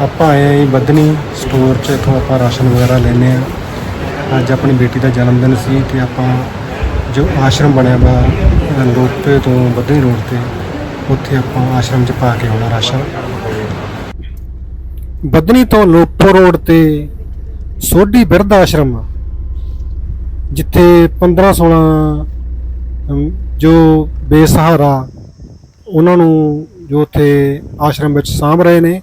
ਆਪਾਂ ਆਏ ਆ ਜੀ ਬਦਨੀ ਸਟੋਰ 'ਚ ਇੱਥੋਂ ਆਪਾਂ ਰਾਸ਼ਨ ਵਗੈਰਾ ਲੈਨੇ ਆ ਅੱਜ ਆਪਣੀ ਬੇਟੀ ਦਾ ਜਨਮ ਦਿਨ ਸੀ ਤੇ ਆਪਾਂ ਜੋ ਆਸ਼ਰਮ ਬਣਿਆ ਵਾ ਅ, ਲੋਪੇ ਤੋਂ ਬਦਨੀ ਰੋਡ ਤੇ ਉੱਥੇ ਆਪਾਂ ਆਸ਼ਰਮ 'ਚ ਪਾ ਕੇ ਆਉਣਾ ਰਾਸ਼ਨ। ਬਦਨੀ ਤੋਂ ਲੋਪੋ ਰੋਡ ਤੇ ਸੋਢੀ ਬਿਰਧ ਆਸ਼ਰਮ ਜਿੱਥੇ 15 16 ਜੋ ਬੇਸਹਾਰਾ ਉਹਨਾਂ ਨੂੰ ਜੋ ਉੱਥੇ ਆਸ਼ਰਮ ਵਿੱਚ ਸਾਂਭ ਰਹੇ ਨੇ।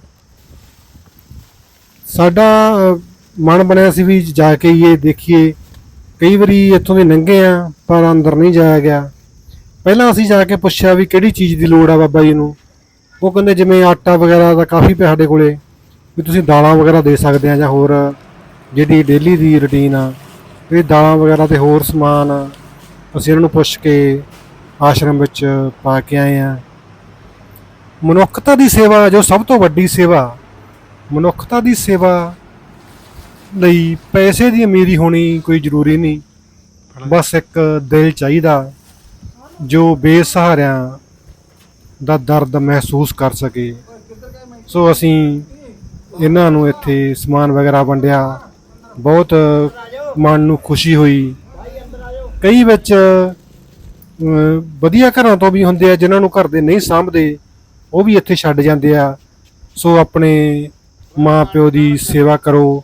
ਸਾਡਾ ਮਨ ਬਣਿਆ ਸੀ ਵੀ ਜਾ ਕੇ ਹੀ ਇਹ ਦੇਖੀਏ। ਕਈ ਵਾਰੀ ਇੱਥੋਂ ਦੇ ਲੰਘੇ ਆ, ਪਰ ਅੰਦਰ ਨਹੀਂ ਜਾਇਆ ਗਿਆ। ਪਹਿਲਾਂ ਅਸੀਂ ਜਾ ਕੇ ਪੁੱਛਿਆ ਵੀ ਕਿਹੜੀ ਚੀਜ਼ ਦੀ ਲੋੜ ਆ ਬਾਬਾ ਜੀ ਨੂੰ। ਉਹ ਕਹਿੰਦੇ ਜਿਵੇਂ ਆਟਾ ਵਗੈਰਾ ਦਾ ਕਾਫੀ ਪਿਆ ਸਾਡੇ ਕੋਲੇ, ਵੀ ਤੁਸੀਂ ਦਾਲਾਂ ਵਗੈਰਾ ਦੇ ਸਕਦੇ ਆ ਜਾਂ ਹੋਰ ਜਿਹੜੀ ਡੇਲੀ ਦੀ ਰੁਟੀਨ ਆ ਇਹ ਦਾਲਾਂ ਵਗੈਰਾ ਤੇ ਹੋਰ ਸਮਾਨ ਅਸੀਂ ਇਹਨਾਂ ਨੂੰ ਪੁੱਛ ਕੇ ਆਸ਼ਰਮ ਵਿੱਚ ਪਾ ਕੇ ਆਏ ਆ। ਮਨੁੱਖਤਾ ਦੀ ਸੇਵਾ ਜੋ ਸਭ ਤੋਂ ਵੱਡੀ ਸੇਵਾ, ਮਨੁੱਖਤਾ ਦੀ ਸੇਵਾ ਲਈ ਪੈਸੇ ਦੀ ਅਮੀਰੀ ਹੋਣੀ ਕੋਈ ਜ਼ਰੂਰੀ ਨਹੀਂ। ਬਸ ਇੱਕ ਦਿਲ ਚਾਹੀਦਾ ਜੋ ਬੇਸਹਾਰਿਆਂ ਦਾ ਦਰਦ ਮਹਿਸੂਸ ਕਰ ਸਕੇ। ਸੋ ਅਸੀਂ ਇਹਨਾਂ ਨੂੰ ਇੱਥੇ ਸਮਾਨ ਵਗੈਰਾ ਵੰਡਿਆ। ਬਹੁਤ ਮਨ ਨੂੰ ਖੁਸ਼ੀ ਹੋਈ। ਕਈ ਵਿੱਚ ਵਧੀਆ ਘਰਾਂ ਤੋਂ ਵੀ ਹੁੰਦੇ ਆ ਜਿਨ੍ਹਾਂ ਨੂੰ ਘਰ ਦੇ ਨਹੀਂ ਸਾਂਭਦੇ। ਉਹ ਵੀ ਇੱਥੇ ਛੱਡ ਜਾਂਦੇ ਆ। ਸੋ ਆਪਣੇ ਮਾਂ ਪਿਓ ਦੀ ਸੇਵਾ ਕਰੋ।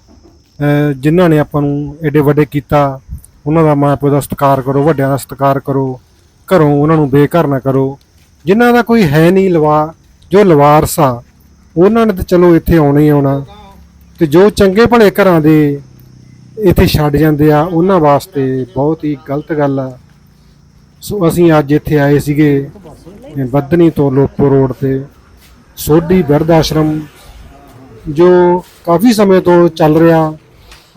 ਜਿਨ੍ਹਾਂ ਨੇ ਆਪਾਂ ਨੂੰ ਐਡੇ ਵੱਡੇ ਕੀਤਾ, ਉਹਨਾਂ ਦਾ ਮਾਂ ਪਿਓ ਦਾ ਸਤਿਕਾਰ ਕਰੋ, ਵੱਡਿਆਂ ਦਾ ਸਤਿਕਾਰ ਕਰੋ। ਘਰੋਂ ਉਹਨਾਂ ਨੂੰ ਬੇਘਰ ਨਾ ਕਰੋ। ਜਿਨ੍ਹਾਂ ਦਾ ਕੋਈ ਹੈ ਨਹੀਂ ਲਵਾ, ਜੋ ਲਵਾਰਸ ਆ, ਉਹਨਾਂ ਨੇ ਤਾਂ ਚਲੋ ਇੱਥੇ ਆਉਣਾ ਹੀ ਆਉਣਾ। ਤੇ ਜੋ ਚੰਗੇ ਭਲੇ ਘਰਾਂ ਦੇ ਇੱਥੇ ਛੱਡ ਜਾਂਦੇ ਆ, ਉਹਨਾਂ ਵਾਸਤੇ ਬਹੁਤ ਹੀ ਗਲਤ ਗੱਲ ਆ। ਸੋ ਅਸੀਂ ਅੱਜ ਇੱਥੇ ਆਏ ਸੀਗੇ। ਬੱਧਨੀ ਤੋਂ ਲੋਪੋ ਰੋਡ ਤੇ ਸੋਢੀ ਬਿਰਧ ਆਸ਼ਰਮ, ਜੋ ਕਾਫੀ ਸਮੇਂ ਤੋਂ ਚੱਲ ਰਿਹਾ।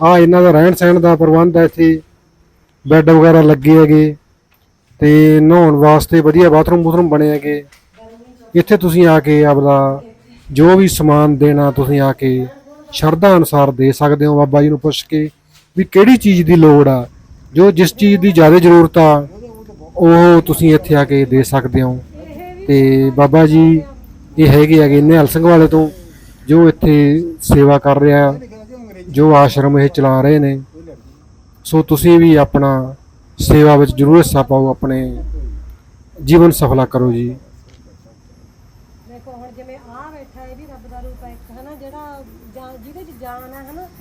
ਆ ਇਹਨਾਂ ਦਾ ਰਹਿਣ ਸਹਿਣ ਦਾ ਪ੍ਰਬੰਧ ਹੈ ਇੱਥੇ। ਬੈੱਡ ਵਗੈਰਾ ਲੱਗੇ ਹੈਗੇ ਤੇ ਨਹਾਉਣ ਵਾਸਤੇ ਵਧੀਆ ਬਾਥਰੂਮ ਬੂਥਰੂਮ ਬਣੇ ਹੈਗੇ। ਇੱਥੇ ਤੁਸੀਂ ਆ ਕੇ ਆਪਦਾ ਜੋ ਵੀ ਸਮਾਨ ਦੇਣਾ ਤੁਸੀਂ ਆ ਕੇ ਸ਼ਰਧਾ ਅਨੁਸਾਰ ਦੇ ਸਕਦੇ ਹੋ ਬਾਬਾ ਜੀ ਨੂੰ ਪੁੱਛ ਕੇ ਵੀ ਕਿਹੜੀ ਚੀਜ਼ ਦੀ ਲੋੜ ਆ। ਜੋ ਜਿਸ ਚੀਜ਼ ਦੀ ਜ਼ਿਆਦਾ ਜ਼ਰੂਰਤ ਆ, ਉਹ ਤੁਸੀਂ ਇੱਥੇ ਆ ਕੇ ਦੇ ਸਕਦੇ ਹੋ। ਤੇ ਬਾਬਾ ਜੀ ਇਹ ਹੈਗੇ ਹੈਗੇ ਨਿਹਾਲ ਸਿੰਘ ਵਾਲੇ ਤੋਂ, ਜੋ ਇੱਥੇ ਸੇਵਾ ਕਰ ਰਿਹਾ, ਜੋ ਆਸ਼ਰਮ ਇਹ ਚਲਾ ਰਹੇ ਨੇ। ਸੋ ਤੁਸੀਂ ਵੀ ਆਪਣਾ ਸੇਵਾ ਵਿੱਚ ਜ਼ਰੂਰ ਹਿੱਸਾ ਪਾਓ, ਆਪਣੇ ਜੀਵਨ ਸਫਲਾ ਕਰੋ ਜੀ। ਦੇਖੋ ਹੁਣ ਜਿਵੇਂ ਆ ਬੈਠਾ, ਇਹ ਵੀ ਰੱਬ ਦਾ ਰੂਪ ਹੈ ਹਨਾ, ਜਿਹੜਾ ਜਿਹਦੇ ਚ ਜਾਨ ਹੈ, ਹਨਾ।